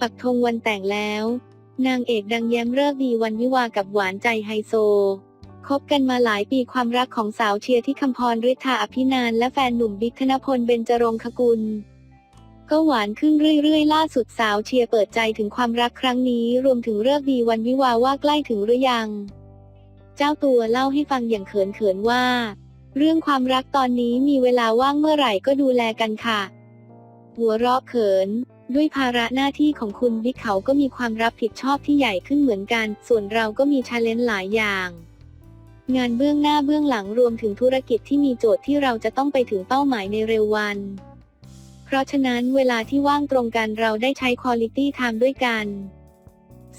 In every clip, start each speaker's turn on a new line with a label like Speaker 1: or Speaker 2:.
Speaker 1: ปักธงวันแต่งแล้ว นางเอกดังแย้มเลิกดีวันวิวากับหวานใจไฮโซคบกันมาหลายปีความรักของสาวเชียร์ที่คำพรฤทธาอภินานและแฟนหนุ่มบิ๊กธนพลเบญจรงคกุล ก็หวานขึ้นเรื่อยๆ ล่าสุดสาวเชียร์เปิดใจถึงความรักครั้งนี้ รวมถึงเลิกดีวันวิวาว่าใกล้ถึงหรือยัง เจ้าตัวเล่าให้ฟังอย่างเขินๆว่า เรื่องความรักตอนนี้มีเวลาว่างเมื่อไหร่ก็ดูแลกันค่ะ หัวเราะเขิน ด้วยภาระหน้าที่ของคุณบิ๊กเขาก็มีความรับผิดชอบที่ใหญ่ขึ้นเหมือนกัน ส่วนเราก็มีชาเลนจ์หลายอย่าง งานเบื้องหน้าเบื้องหลังรวมถึงธุรกิจที่มีโจทย์ที่เราจะต้องไปถึงเป้าหมายในเร็ววัน เพราะฉะนั้นเวลาที่ว่างตรงกันเราได้ใช้ Quality Time ด้วยกัน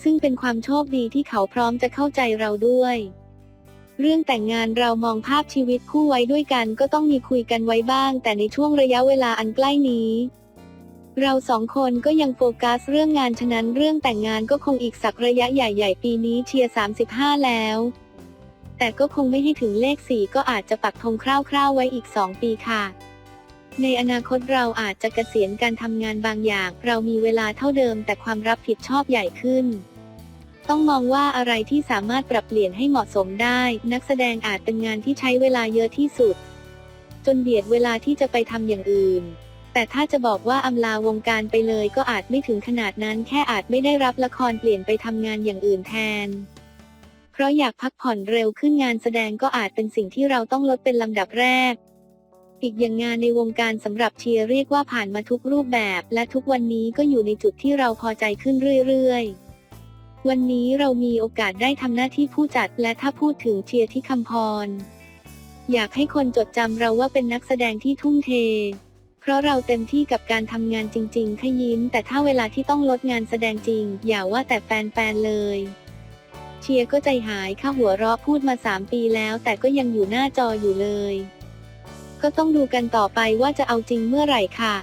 Speaker 1: ซึ่งเป็นความโชคดีที่เขาพร้อมจะเข้าใจเราด้วย เรื่องแต่งงานเรามองภาพชีวิตคู่ไว้ด้วยกันก็ต้องมีคุยกันไว้บ้าง แต่ในช่วงระยะเวลาอันใกล้นี้ เราสองคนก็ยังโฟกัสเรื่องงานฉะนั้นเรื่องแต่งงานก็คงอีกสักระยะใหญ่ ๆ ปีนี้เชียร์ 35 แล้ว แต่ก็คงไม่ให้ถึงเลข4ก็อาจจะปักธงคร่าวๆไว้อีก 2 ปีค่ะ ในอนาคตเราอาจจะเกษียณการทำงานบางอย่าง เรามีเวลาเท่าเดิม แต่ความรับผิดชอบใหญ่ขึ้น ต้องมองว่าอะไรที่สามารถปรับเปลี่ยนให้เหมาะสมได้ นักแสดงอาจเป็นงานที่ใช้เวลาเยอะที่สุด จนเบียดเวลาที่จะไปทำอย่างอื่น แต่ถ้าจะบอกว่าอำลาวงการไปเลยก็อาจไม่ถึงขนาดนั้นแค่อาจไม่ได้รับละครเปลี่ยนไปทำงานอย่างอื่นแทน เพราะอยากพักผ่อนเร็วขึ้นงานแสดงก็อาจเป็นสิ่งที่เราต้องลดเป็นลำดับแรก อีกอย่างงานในวงการสำหรับเชียร์เรียกว่าผ่านมาทุกรูปแบบ และทุกวันนี้ก็อยู่ในจุดที่เราพอใจขึ้นเรื่อยๆ วันนี้เรามีโอกาสได้ทำหน้าที่ผู้จัดและถ้าพูดถึงเชียร์ที่คำพร อยากให้คนจดจำเราว่าเป็นนักแสดงที่ทุ่มเท เพราะเราเต็มที่กับการทำงานจริงๆขยิ้ม แต่ถ้าเวลาที่ต้องลดงานแสดงจริง อย่าว่าแต่แฟนๆเลย เชียร์ก็ใจหายข้าหัวเราะพูดมา 3 ปีแล้ว แต่ก็ยังอยู่หน้าจออยู่เลย ก็ต้องดูกันต่อไปว่าจะเอาจริงเมื่อไหร่ค่ะ